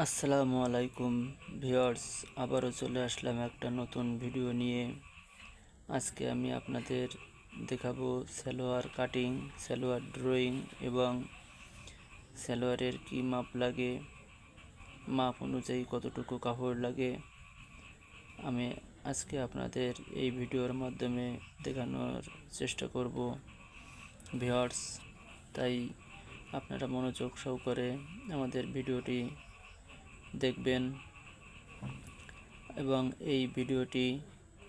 আসসালামু আলাইকুম ভিউয়ার্স, আবারও চলে আসলাম একটা নতুন ভিডিও নিয়ে। আজকে আমি আপনাদের দেখাবো সালোয়ার কাটিং, সালোয়ার ড্রয়িং এবং সালোয়ারের কি মাপ লাগে, মাপ অনুযায়ী কতটুকু কাপড় লাগে। আমি আজকে আপনাদের এই ভিডিওর মাধ্যমে দেখানোর চেষ্টা করব। ভিউয়ার্স, তাই আপনারা মনোযোগ সহকারে আমাদের ভিডিওটি দেখবেন এবং এই ভিডিওটি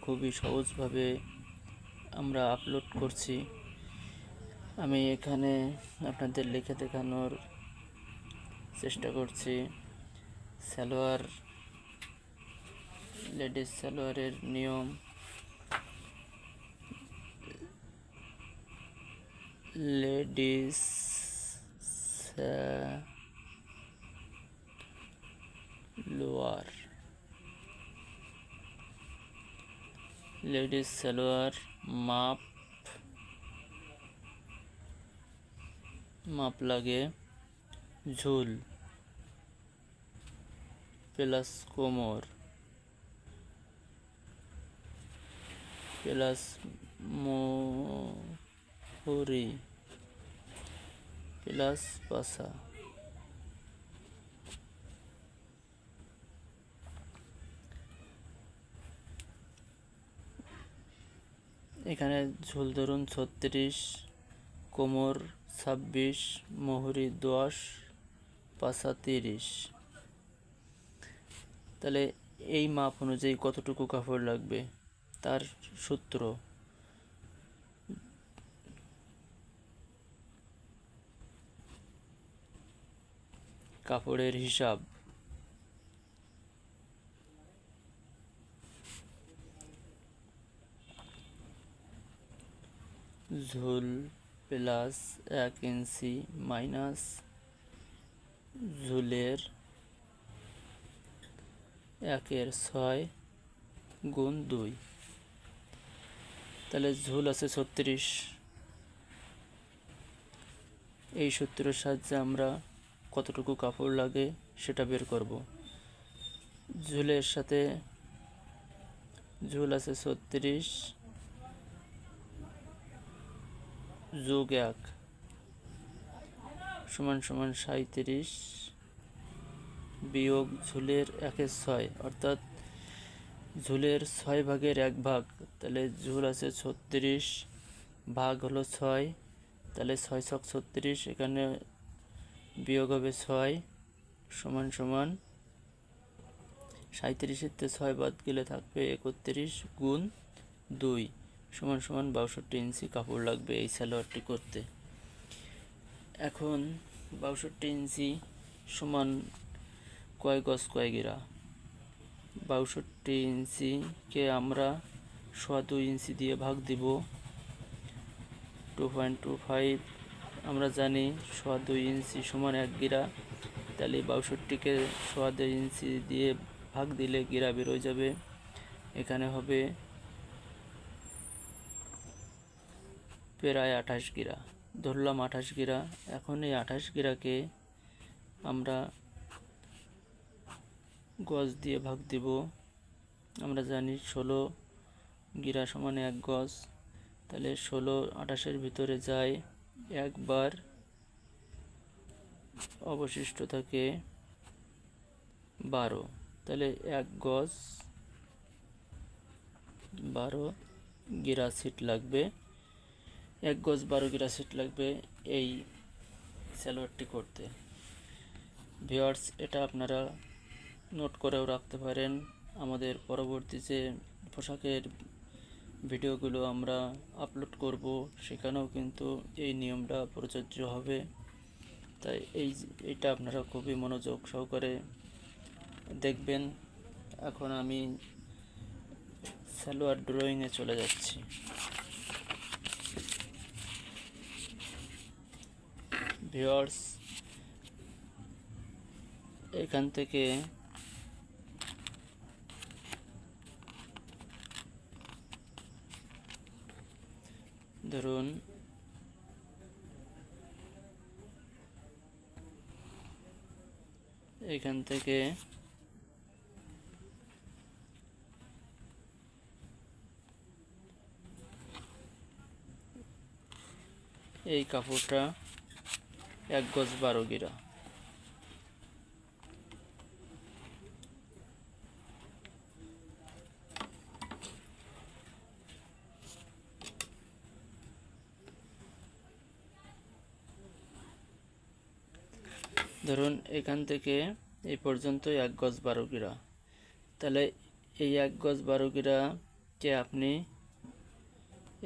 খুবই সহজভাবে আমরা আপলোড করছি। আমি এখানে আপনাদের লিখে দেখানোর চেষ্টা করছি। সালোয়ার, লেডিস সালোয়ারের নিয়ম। লেডিস লোয়ার লেডিস সালোয়ার মাপ মাপ লাগে ঝুল প্লাস কোমর প্লাস মোহরি প্লাস পাশা এখানে ঝুল ধরুন ছত্রিশ, কোমর ছাব্বিশ, মহুরি দশ পাশা তিরিশ। তাহলে এই মাপ অনুযায়ী কতটুকু কাপড় লাগবে? তার সূত্র। কাপড়ের হিসাব। ঝুল প্লাস এক ইঞ্চি মাইনাস ঝুলের একের ছয় গুণ দুই। তাহলে ঝুল আছে ছত্রিশ। এই সূত্রের সাহায্যে আমরা কতটুকু কাপড় লাগে সেটা বের করব। ঝুলের সাথে ঝুল আছে ছত্রিশ যোগ এক। সমান সমান সাঁত্রিশ বিয়োগ ঝুলের একের ছয়, অর্থাৎ ঝুলের ছয় ভাগের এক ভাগ। তাহলে ঝুল আছে ছত্রিশ, ভাগ হলো ছয়, তাহলে ছয় ছক ছত্রিশ, এখানে বিয়োগ হবে ছয়, সমান সমান সাঁত্রিশের তে ছয় বাদ গেলে থাকবে একত্রিশ গুণ দুই। সমান সমান বাষট্টি ইঞ্চি কাপড় লাগবে এই সালোয়ারটি করতে। এখন বাষট্টি ইঞ্চি সমান কয় গজ কয় গিরা? বাষট্টি ইঞ্চিকে আমরা সোয়া দুই ইঞ্চি দিয়ে ভাগ দিব। টু পয়েন্ট টু ফাইভ আমরা জানি সোয়া দুই ইঞ্চি সমান এক গিরা। তাহলে বাষট্টিকে সোয়া দুই ইঞ্চি দিয়ে ভাগ দিলে গিরা বেরোয় যাবে। এখানে হবে প্রায় আঠাশ গিরা। ধরলাম আঠাশ গিরা। এখন এই আঠাশ গিরাকে আমরা গজ দিয়ে ভাগ দিব। আমরা জানি ষোলো গিরা সমান এক গজ। তাহলে ষোলো আঠাশের ভিতরে যায় একবার অবশিষ্ট থাকে বারো। তাহলে এক গজ বারো গিরা সিট লাগবে। এক গজ বারো গিরা সিট লাগবে এই স্যালোয়ারটি করতে। ভিওয়ার্স এটা আপনারা নোট করেও রাখতে পারেন। আমাদের পরবর্তী যে পোশাকের ভিডিওগুলো আমরা আপলোড করব, সেখানেও কিন্তু এই নিয়মটা প্রযোজ্য হবে। তাই এই এটা আপনারা খুবই মনোযোগ সহকারে দেখবেন। এখন আমি সালোয়ার ড্রয়িংয়ে চলে যাচ্ছি। ভিওয়ার্স এখান থেকে ধরুন এখান থেকে এই কাপড়টা এক গজ বারো গিরা। ধরুন এখান থেকে এই পর্যন্ত এক গজ বারো গিরা। তাহলে এই এক গজ বারো গিরাকে আপনি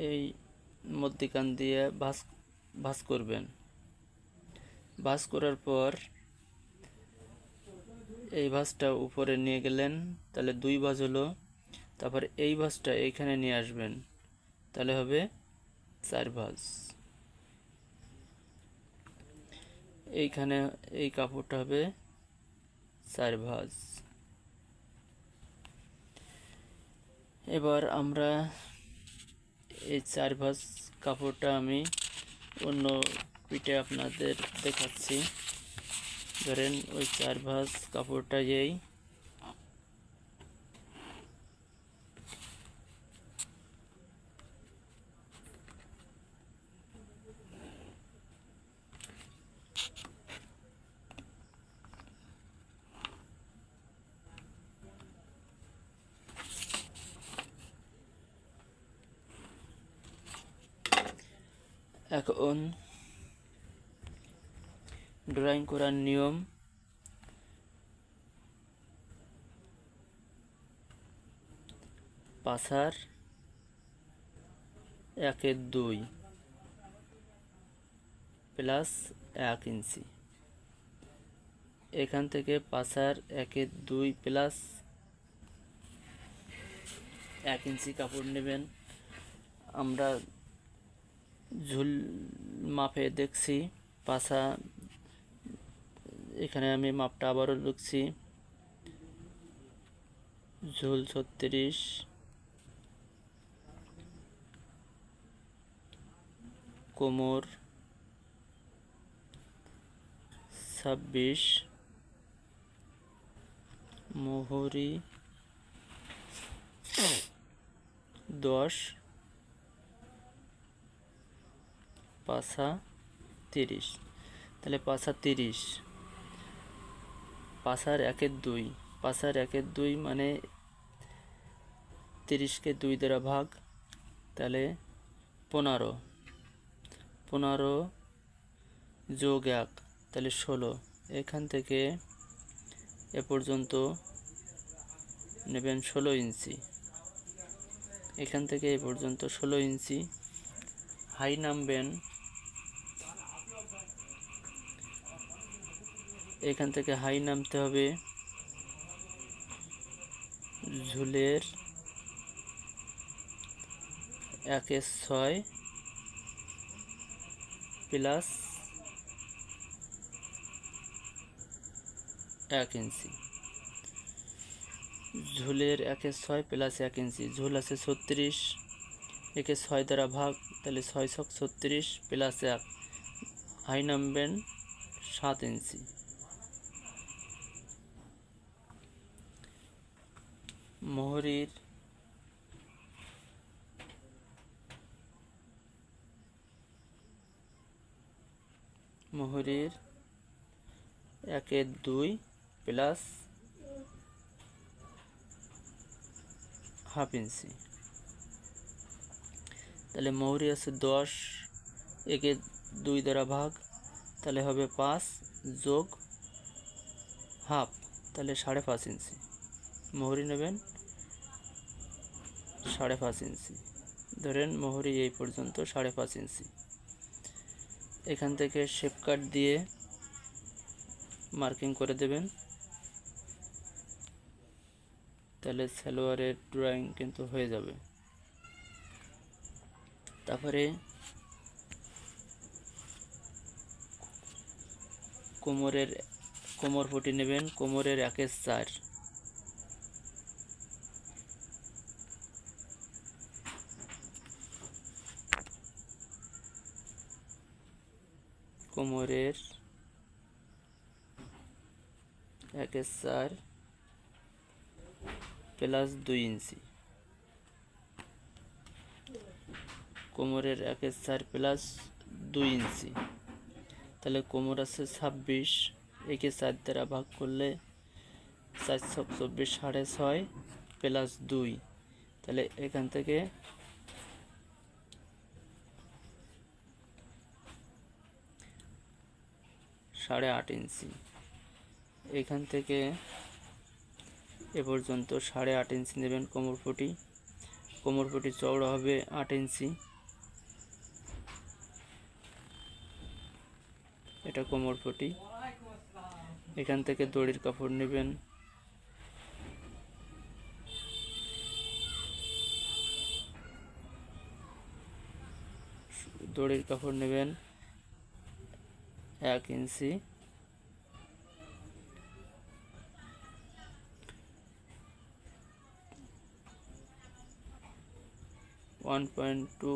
এই মধ্যিখান দিয়ে ভাস ভাস করবেন? ভাস করার পর এই ভাঁজটা উপরে নিয়ে গেলেন। তাহলে দুই ভাঁজ হলো। তারপর এই ভাঁজটা এইখানে নিয়ে আসবেন। তাহলে হবে চার ভাঁজ এইখানে এই কাপড়টা হবে চার ভাঁজ এবার আমরা এই চার ভাঁজ কাপড়টা আমি অন্য পিঠে আপনাদের দেখাচ্ছি। ধরেন ওই চার ভাঁজ কাপড়টা যেই। এখন ড্রয়িং করার নিয়ম। পাসার একের দুই প্লাস এক ইঞ্চি। এখান থেকে পাসার একের দুই প্লাস এক ইঞ্চি কাপড় নেবেন। আমরা ঝুল মাপে দেখছি পাশা এখানে আমি মাপটা আবারও লিখছি। ঝুল ছত্রিশ। কোমর ছাব্বিশ। মোহরি দশ। পাশা তিরিশ। তাহলে পাশা তিরিশ। পাশার একের দুই। পাশার একের দুই মানে তিরিশকে দুই দ্বারা ভাগ, তাহলে পনেরো। পনেরো যোগ এক, তাহলে ষোলো। এখান থেকে এ পর্যন্ত নেবেন ষোলো ইঞ্চি। এখান থেকে এ পর্যন্ত ষোলো ইঞ্চি। হাই নামবেন এখান থেকে হাই নামতে হবে। ঝুলের একের ছয় প্লাস এক ইঞ্চি। ঝুলের একের ছয় প্লাস এক ইঞ্চি। ঝুল আছে ছত্রিশ, একে ছয় দ্বারা ভাগ, তাহলে ছয় ছক ছত্রিশ প্লাস এক। হাই নামবেন সাত ইঞ্চি। মোহরির মোহরির একের দুই প্লাস হাফ ইঞ্চি। তাহলে মৌরি আছে দশ, একে দুই দ্বারা ভাগ, তাহলে হবে পাঁচ যোগ হাফ, তাহলে সাড়ে পাঁচ ইঞ্চি। মোহরি নেবেন সাড়ে পাঁচ ইঞ্চি। ধরেন মোহরি এই পর্যন্ত সাড়ে পাঁচ ইঞ্চি। এখান থেকে শেপ কাট দিয়ে মার্কিং করে দেবেন। তাহলে সালোয়ারের ড্রয়িং কিন্তু হয়ে যাবে। তারপরে কোমরের, কোমর ফুটি নেবেন। কোমরের একের চার। কোমরের একের চার প্লাস দুই ইঞ্চি। কোমরের একের চার প্লাস দুই ইঞ্চি। তাহলে কোমর আছে ছাব্বিশ, একে চার দ্বারা ভাগ করলে চার চব্বিশ সাড়ে ছয় প্লাস দুই। তাহলে এখান থেকে সাড়ে আট ইঞ্চি। এখান থেকে এ পর্যন্ত সাড়ে আট ইঞ্চি নেবেন কোমরপটি কোমরপটি চওড়া হবে আট ইঞ্চি। এটা কোমরপটি এখান থেকে দড়ির কাপড় নেবেন। দড়ির কাপড় নেবেন। এক inch. One point two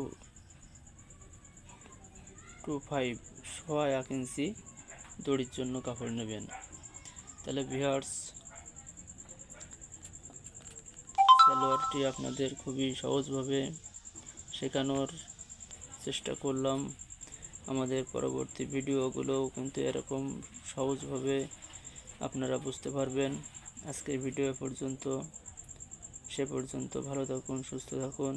two five সোয়া এক ইঞ্চি দড়ির জন্য কাপড় নেবেন। তাহলে ভিউয়ার্স, সালোয়ারটি আপনাদের খুবই সহজভাবে শেখানোর চেষ্টা করলাম। আমাদের পরবর্তী ভিডিওগুলোও কিন্তু এরকম সহজভাবে আপনারা বুঝতে পারবেন। আজকের ভিডিও পর্যন্ত। সে পর্যন্ত ভালো থাকুন, সুস্থ থাকুন।